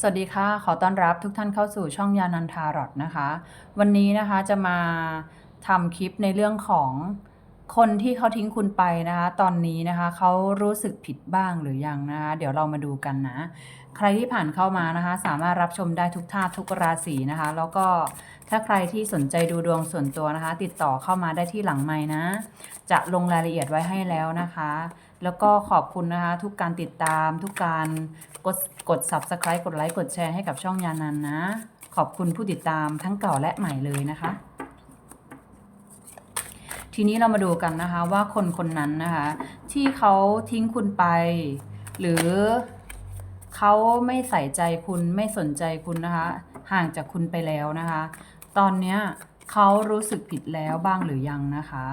สวัสดีค่ะ ขอต้อนรับทุกท่านเข้าสู่ช่องยานันทารอดนะคะ วันนี้นะคะจะมาทำคลิปในเรื่องของคนที่เขาทิ้งคุณไปนะคะ ตอนนี้นะคะเขารู้สึกผิดบ้างหรือยังนะคะ เดี๋ยวเรามาดูกันนะ ใครที่ผ่านเข้ามานะคะ สามารถรับชมได้ทุกท่าทุกราศีนะคะ แล้วก็ถ้าใครที่สนใจดูดวงส่วนตัวนะคะ ติดต่อเข้ามาได้ที่หลังไม้นะ จะลงรายละเอียดไว้ให้แล้วนะคะ แล้วก็ขอบคุณนะคะ ทุกการติดตาม ทุกการกดกด subscribe กดไลค์กดแชร์ให้กับช่องยานันนะ ขอบคุณผู้ติดตามทั้งเก่าและใหม่เลยนะคะ ทีนี้เรามาดูกันนะคะว่าคนคนนั้นนะคะ ที่เขาทิ้งคุณไป หรือเขาไม่ใส่ใจคุณไม่สนใจคุณนะคะ ห่างจากคุณไปแล้วนะคะ ตอนเนี้ยเขารู้สึกผิดแล้วบ้างหรือยังนะคะ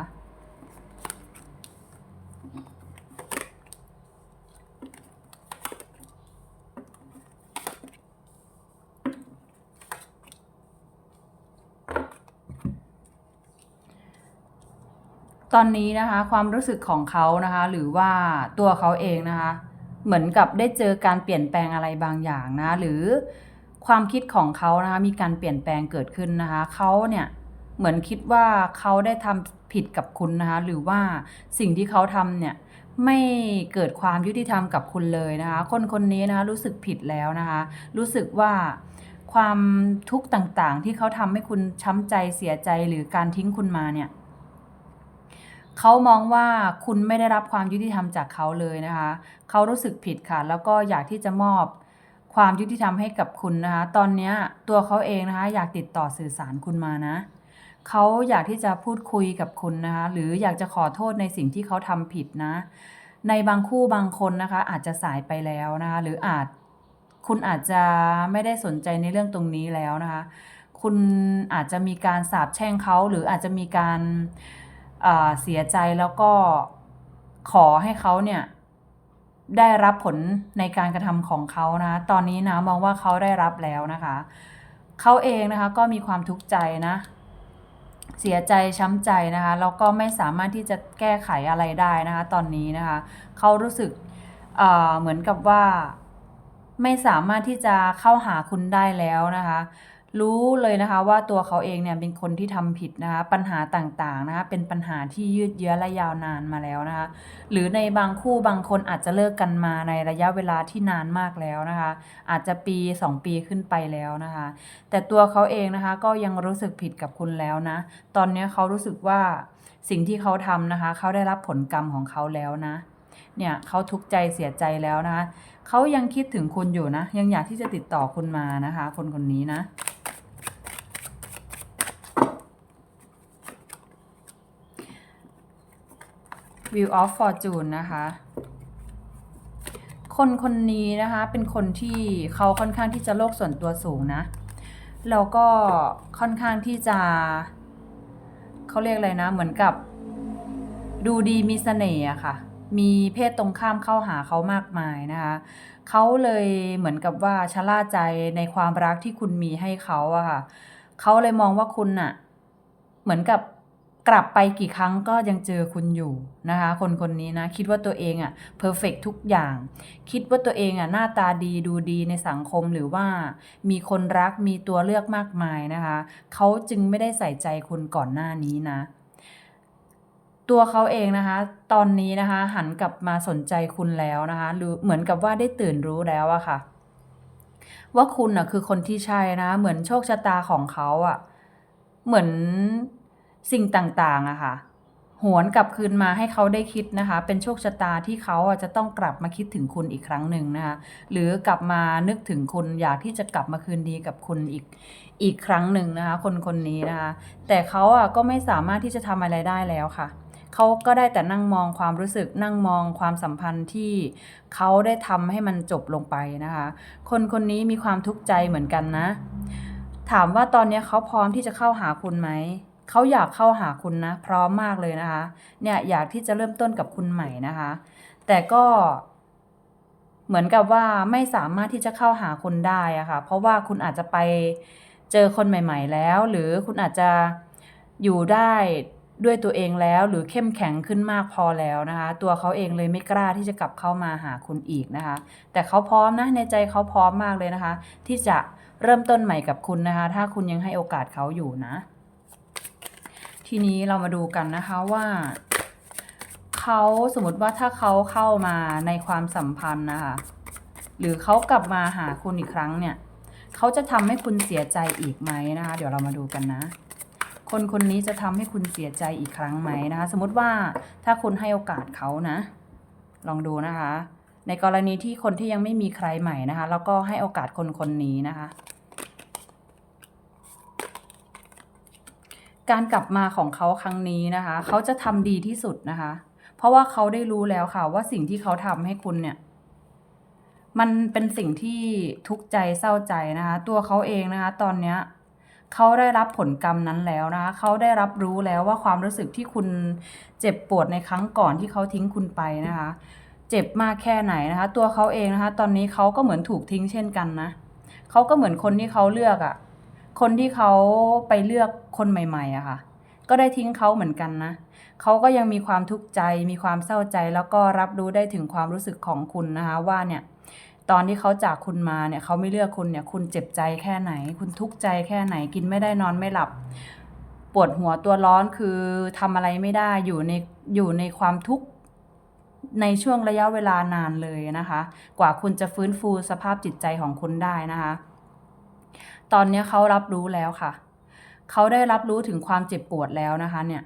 ตอนนี้นะคะความรู้สึกของเขานะคะ หรือว่าตัวเขาเองนะคะ เหมือนกับได้เจอการเปลี่ยนแปลงอะไรบางอย่างนะ หรือความคิดของเขานะคะมีการเปลี่ยนแปลงเกิดขึ้นนะคะเขาเนี่ยเหมือนคิดว่าเขาได้ทำผิดกับคุณนะคะ หรือว่าสิ่งที่เขาทำเนี่ยไม่เกิดความยุติธรรมกับคุณเลยนะคะ คนคนนี้นะคะรู้สึกผิดแล้วนะคะ รู้สึกว่าความทุกข์ต่างๆ ที่เขาทำให้คุณช้ำใจเสียใจหรือการทิ้งคุณมาเนี่ย เขามองว่าคุณไม่ได้รับความยุติธรรมจากเขาเลยนะคะ เขารู้สึกผิดค่ะ แล้วก็อยากที่จะมอบความยุติธรรมให้กับคุณนะคะ ตอนนี้ตัวเขาเองนะคะ อยากติดต่อสื่อสารคุณมานะ เขาอยากที่จะพูดคุยกับคุณนะคะ หรืออยากจะขอโทษในสิ่งที่เขาทำผิดนะ ในบางคู่บางคนนะคะ อาจจะสายไปแล้วนะคะ หรืออาจคุณอาจจะไม่ได้สนใจในเรื่องตรงนี้แล้วนะคะ คุณอาจจะมีการสาปแช่งเขาหรืออาจจะมีการ เสียใจแล้วก็ขอให้เขาเนี่ยได้รับผลในการกระทำของเขานะ ตอนนี้นะมองว่าเขาได้รับแล้วนะคะ เขาเองนะคะก็มีความทุกข์ใจนะ เสียใจช้ำใจนะคะ แล้วก็ไม่สามารถที่จะแก้ไขอะไรได้นะคะ ตอนนี้นะคะ เขารู้สึกอ่าเหมือนกับว่า ไม่สามารถที่จะเข้าหาคุณได้แล้วนะคะ รู้เลยนะคะว่าตัวเขาเองเนี่ยเป็นคนที่ทำผิดนะคะปัญหาต่างๆนะคะเป็นปัญหาที่ยืดเยื้อและยาวนานมาแล้วนะคะหรือในบางคู่บางคนอาจจะเลิกกันมาในระยะเวลาที่นานมากแล้วนะคะ อาจจะปี 2 ปีขึ้นไปแล้วนะคะ แต่ตัวเขาเองนะคะก็ยังรู้สึกผิดกับคุณแล้วนะ ตอนนี้เขารู้สึกว่าสิ่งที่เขาทำนะคะเขาได้รับผลกรรมของเขาแล้วนะเนี่ยเขาทุกข์ใจเสียใจแล้วนะคะเขายังคิดถึงคุณอยู่นะ ยังอยากที่จะติดต่อคุณมานะคะ คนคนนี้นะ View of Fortune นะคะ คนคนนี้นะคะเป็นคนที่เขาค่อนข้างที่จะโลกส่วนตัวสูงนะ แล้วก็ค่อนข้างที่จะเขาเรียกอะไรนะ เหมือนกับ ดูดีมีเสน่ห์อะค่ะ มีเพศตรงข้ามเข้าหาเขามากมายนะคะเขาเลยเหมือนกับว่าชะล่าใจในความรักที่คุณมีให้เขาอะค่ะเขาเลยมองว่าคุณน่ะ เหมือนกับ กลับไปกี่ครั้งก็ยังเจอคุณอยู่นะคะ คนคนนี้นะคิดว่าตัวเองอะเพอร์เฟกทุกอย่าง คิดว่าตัวเองอะหน้าตาดีดูดีในสังคมหรือว่ามีคนรักมีตัวเลือกมากมายนะคะเขาจึงไม่ได้ใส่ใจคุณก่อนหน้านี้นะ ตัวเขาเองนะคะ ตอนนี้นะคะ หันกลับมาสนใจคุณแล้วนะคะหรือเหมือนกับว่าได้ตื่นรู้แล้วอะค่ะ ว่าคุณน่ะคือคนที่ใช่นะ เหมือนโชคชะตาของเขาอะเหมือน สิ่งต่างๆอะค่ะหวนกลับคืนมาให้เขาได้คิดนะคะ เป็นโชคชะตาที่เขาจะต้องกลับมาคิดถึงคุณอีกครั้งหนึ่งนะคะ หรือกลับมานึกถึงคุณอยากที่จะกลับมาคืนดีกับคุณอีกอีกครั้งหนึ่งนะคะ คนคนนี้นะคะ แต่เขาอะก็ไม่สามารถที่จะทำอะไรได้แล้วค่ะเขาก็ได้แต่นั่งมองความรู้สึกนั่งมองความสัมพันธ์ที่เขาได้ทำให้มันจบลงไปนะคะ คนคนนี้มีความทุกข์ใจเหมือนกันนะ ถามว่าตอนนี้เขาพร้อมที่จะเข้าหาคุณไหม เขาอยากเข้าหาคุณนะ พร้อมมากเลยนะคะ เนี่ยอยากที่จะเริ่มต้นกับคุณใหม่นะคะ แต่ก็เหมือนกับว่าไม่สามารถที่จะเข้าหาคุณได้อะค่ะ เพราะว่าคุณอาจจะไปเจอคนใหม่ ๆ แล้ว หรือคุณอาจจะอยู่ได้ด้วยตัวเองแล้ว หรือเข้มแข็งขึ้นมากพอแล้วนะคะ ตัวเขาเองเลยไม่กล้าที่จะกลับเข้ามาหาคุณอีกนะคะ แต่เขาพร้อมนะในใจเขาพร้อมมากเลยนะคะ ที่จะเริ่มต้นใหม่กับคุณนะคะ ถ้าคุณยังให้โอกาสเขาอยู่นะ ทีนี้เรามาดูกันนะคะว่าเขาสมมติว่าถ้าเขาเข้ามาในความสัมพันธ์นะคะ หรือเขากลับมาหาคุณอีกครั้งเนี่ยเขาจะทำให้คุณเสียใจอีกไหมนะคะ เดี๋ยวเรามาดูกันนะ คนคนนี้จะทำให้คุณเสียใจอีกครั้งไหมนะคะ สมมติว่าถ้าคุณให้โอกาสเขานะ ลองดูนะคะ ในกรณีที่คนที่ยังไม่มีใครใหม่นะคะ แล้วก็ให้โอกาสคนคนนี้นะคะ การกลับมาของเขาครั้งนี้นะคะ เขาจะทำดีที่สุดนะคะ เพราะว่าเขาได้รู้แล้วค่ะ ว่าสิ่งที่เขาทำให้คุณเนี่ย มันเป็นสิ่งที่ทุกข์ใจเศร้าใจนะคะ ตัวเขาเองนะคะ ตอนเนี้ยเขาได้รับผลกรรมนั้นแล้วนะคะ เขาได้รับรู้แล้วว่าความรู้สึกที่คุณเจ็บปวดในครั้งก่อนที่เขาทิ้งคุณไปนะคะ เจ็บมากแค่ไหนนะคะ ตัวเขาเองนะคะ ตอนนี้เขาก็เหมือนถูกทิ้งเช่นกันนะเขาก็เหมือนคนที่เขาเลือกอะ่ะ คนที่เขาไปเลือกคนใหม่ๆอะค่ะ ก็ได้ทิ้งเขาเหมือนกันนะเขาก็ยังมีความทุกข์ใจ มีความเศร้าใจ แล้วก็รับรู้ได้ถึงความรู้สึกของคุณนะคะว่าเนี่ยตอนที่เขาจากคุณมาเนี่ยเขาไม่เลือกคุณเนี่ยคุณเจ็บใจแค่ไหน คุณทุกข์ใจแค่ไหนกินไม่ได้นอนไม่หลับ ปวดหัวตัวร้อนคือทำอะไรไม่ได้อยู่ในอยู่ในความทุกข์ในช่วงระยะเวลานานเลยนะคะ กว่าคุณจะฟื้นฟูสภาพจิตใจของคุณได้นะคะ ตอนนี้เขารับรู้แล้วค่ะ เขาได้รับรู้ถึงความเจ็บปวดแล้วนะคะ เนี่ย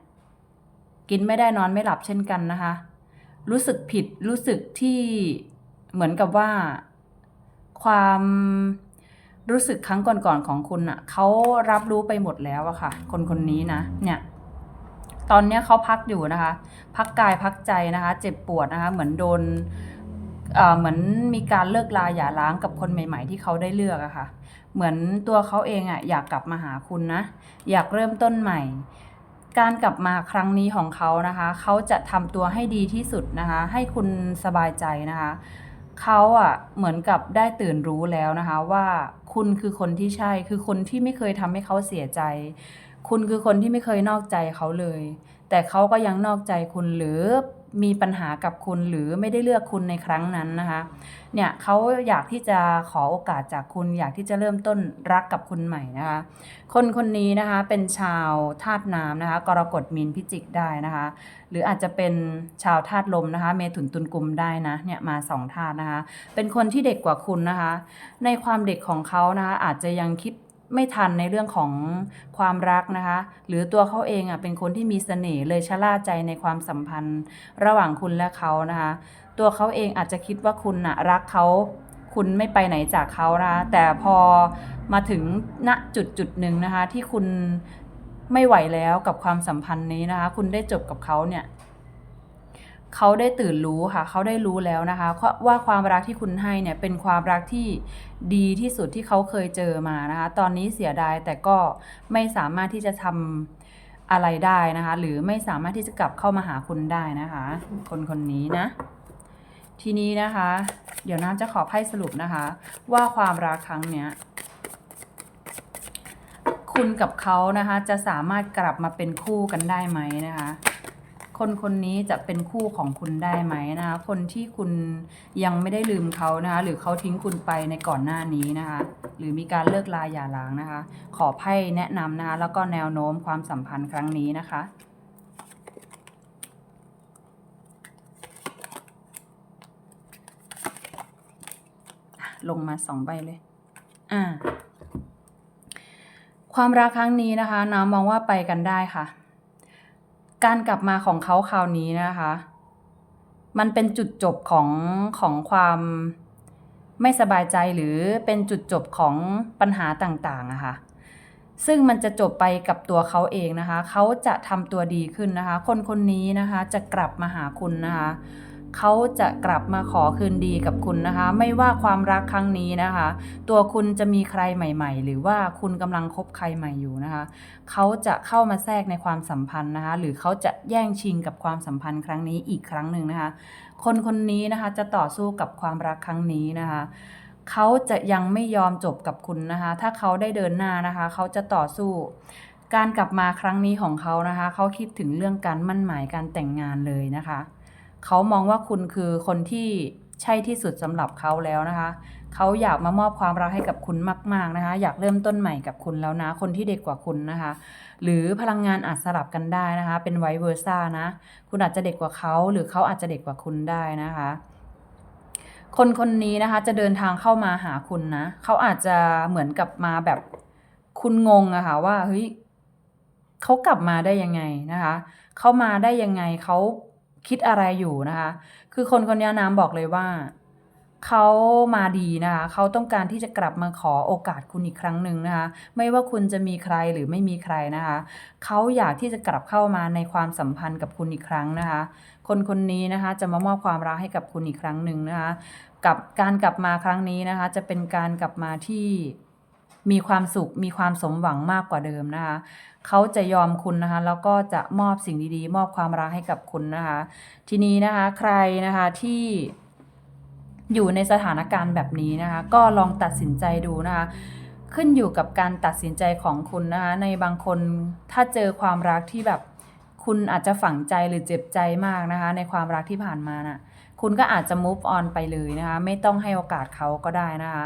กินไม่ได้นอนไม่หลับเช่นกันนะคะ รู้สึกผิดรู้สึกที่เหมือนกับว่า ความรู้สึกครั้งก่อนๆของคุณอะ่ะเขารับรู้ไปหมดแล้วอะค่ะ คนคนนี้นะ เนี่ยตอนนี้เขาพักอยู่นะคะ พักกายพักใจนะคะ เจ็บปวดนะคะ เหมือนโดน เหมือนมีการเลิกลาหย่าร้างกับคนใหม่ ๆ ที่เขาได้เลือกอะค่ะ เหมือนตัวเขาเองอะอยากกลับมาหาคุณนะ อยากเริ่มต้นใหม่ การกลับมาครั้งนี้ของเขานะคะ เขาจะทำตัวให้ดีที่สุดนะคะ ให้คุณสบายใจนะคะเขาอะเหมือนกับได้ตื่นรู้แล้วนะคะ ว่าคุณคือคนที่ใช่ คือคนที่ไม่เคยทำให้เขาเสียใจ คุณคือคนที่ไม่เคยนอกใจเขาเลย แต่เขาก็ยังนอกใจคุณหรือ มีปัญหากับคุณหรือไม่ได้เลือกคุณในครั้งนั้นนะคะ เนี่ยเขาอยากที่จะขอโอกาสจากคุณ อยากที่จะเริ่มต้นรักกับคุณใหม่นะคะ คนคนนี้นะคะเป็นชาวธาตุน้ำนะคะกรกฎมีนพิจิกได้นะคะ หรืออาจจะเป็นชาวธาตุลมนะคะ เมถุนตุลกุมได้นะเนี่ยมาสองธาตุนะคะ เป็นคนที่เด็กกว่าคุณนะคะ ในความเด็กของเขานะคะอาจจะยังคิด ไม่ทันในเรื่องของความรักนะคะ หรือตัวเขาเองอะเป็นคนที่มีเสน่ห์เลยชะล่าใจในความสัมพันธ์ ระหว่างคุณและเขานะคะ ตัวเขาเองอาจจะคิดว่าคุณน่ะรักเขาคุณไม่ไปไหนจากเขานะคะแต่พอมาถึงณจุดจุดหนึ่งนะคะ ที่คุณไม่ไหวแล้วกับความสัมพันธ์นี้นะคะ คุณได้จบกับเขาเนี่ย เขาได้ตื่นรู้ค่ะ เขาได้รู้แล้วนะคะ ว่าความรักที่คุณให้เนี่ยเป็นความรักที่ดีที่สุดที่เขาเคยเจอมานะคะ ตอนนี้เสียดายแต่ก็ไม่สามารถที่จะทำอะไรได้นะคะ หรือไม่สามารถที่จะกลับเข้ามาหาคุณได้นะคะ คนคนนี้นะ ทีนี้นะคะ เดี๋ยวน้ำจะขอไพ่สรุปนะคะ ว่าความรักครั้งเนี้ยคุณกับเขานะคะ จะสามารถกลับมาเป็นคู่กันได้ไหมนะคะ คนคนนี้จะเป็นคู่ของคุณได้ไหมนะคะ คนที่คุณยังไม่ได้ลืมเขานะคะ หรือเขาทิ้งคุณไปในก่อนหน้านี้นะคะ หรือมีการเลิกลาหย่าร้างนะคะ ขอไพ่แนะนำนะคะ แล้วก็แนวโน้มความสัมพันธ์ครั้งนี้นะคะลงมาสองใบเลย อ่า ความรักครั้งนี้นะคะ น้ำมองว่าไปกันได้ค่ะ การกลับมาของเขาคราวนี้นะคะ มันเป็นจุดจบของของความไม่สบายใจหรือเป็นจุดจบของปัญหาต่างๆอะค่ะซึ่งมันจะจบไปกับตัวเขาเองนะคะ เขาจะทำตัวดีขึ้นนะคะ คนคนนี้นะคะจะกลับมาหาคุณนะคะ เขาจะกลับมาขอคืนดีกับคุณนะคะ ไม่ว่าความรักครั้งนี้นะคะ ตัวคุณจะมีใครใหม่ ๆ หรือว่าคุณกำลังคบใครใหม่อยู่นะคะเขาจะเข้ามาแทรกในความสัมพันธ์นะคะ หรือเขาจะแย่งชิงกับความสัมพันธ์ครั้งนี้อีกครั้งหนึ่งนะคะ คนคนนี้นะคะจะต่อสู้กับความรักครั้งนี้นะคะเขาจะยังไม่ยอมจบกับคุณนะคะ ถ้าเขาได้เดินหน้านะคะ เขาจะต่อสู้ การกลับมาครั้งนี้ของเขานะคะ เขาคิดถึงเรื่องการมั่นหมายการแต่งงานเลยนะคะ เขามองว่าคุณคือคนที่ใช่ที่สุดสำหรับเขาแล้วนะคะ เขาอยากมามอบความรักให้กับคุณมาก ๆนะคะ อยากเริ่มต้นใหม่กับคุณแล้วนะ คนที่เด็กกว่าคุณนะคะ หรือพลังงานอาจสลับกันได้นะคะ เป็นไวเวอร์ซ่านะ คุณอาจจะเด็กกว่าเขาหรือเขาอาจจะเด็กกว่าคุณได้นะคะ คนคนนี้นะคะจะเดินทางเข้ามาหาคุณนะ เขาอาจจะเหมือนกับมาแบบคุณงงอะค่ะว่าเฮ้ยเขากลับมาได้ยังไงนะคะ เขามาได้ยังไงเขา คิดอะไรอยู่นะคะ คือคนคนนี้น้ำบอกเลยว่าเขามาดีนะคะเขาต้องการที่จะกลับมาขอโอกาสคุณอีกครั้งหนึ่งนะคะ ไม่ว่าคุณจะมีใครหรือไม่มีใครนะคะเขาอยากที่จะกลับเข้ามาในความสัมพันธ์กับคุณอีกครั้งนะคะ คนคนนี้นะคะจะมามอบความรักให้กับคุณอีกครั้งหนึ่งนะคะ กับการกลับมาครั้งนี้นะคะ จะเป็นการกลับมาที่ มีความสุขมีความสมหวังมากกว่าเดิมนะคะเขาจะยอมคุณนะคะแล้วก็จะมอบสิ่งดีๆ มอบความรักให้กับคุณนะคะ ทีนี้นะคะใครนะคะที่อยู่ในสถานการณ์แบบนี้นะคะ ก็ลองตัดสินใจดูนะคะขึ้นอยู่กับการตัดสินใจของคุณนะคะในบางคนถ้าเจอความรักที่แบบคุณอาจจะฝังใจหรือเจ็บใจมากนะคะ ในความรักที่ผ่านมาน่ะคุณก็อาจจะ move on ไปเลยนะคะ ไม่ต้องให้โอกาสเขาก็ได้นะคะ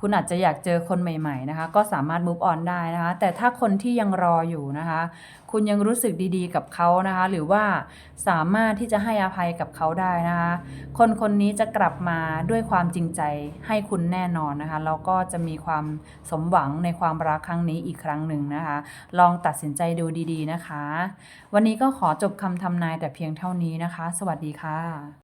คุณอาจจะอยากเจอคนใหม่ ๆนะคะ ก็สามารถ move on ได้นะคะ แต่ถ้าคนที่ยังรออยู่นะคะ คุณยังรู้สึกดีๆกับเขานะคะ หรือว่าสามารถที่จะให้อภัยกับเขาได้นะคะ คนคนนี้จะกลับมาด้วยความจริงใจให้คุณแน่นอนนะคะ แล้วก็จะมีความสมหวังในความรักครั้งนี้อีกครั้งหนึ่งนะคะ ลองตัดสินใจดูดีๆนะคะ วันนี้ก็ขอจบคำทำนายแต่เพียงเท่านี้นะคะ สวัสดีค่ะ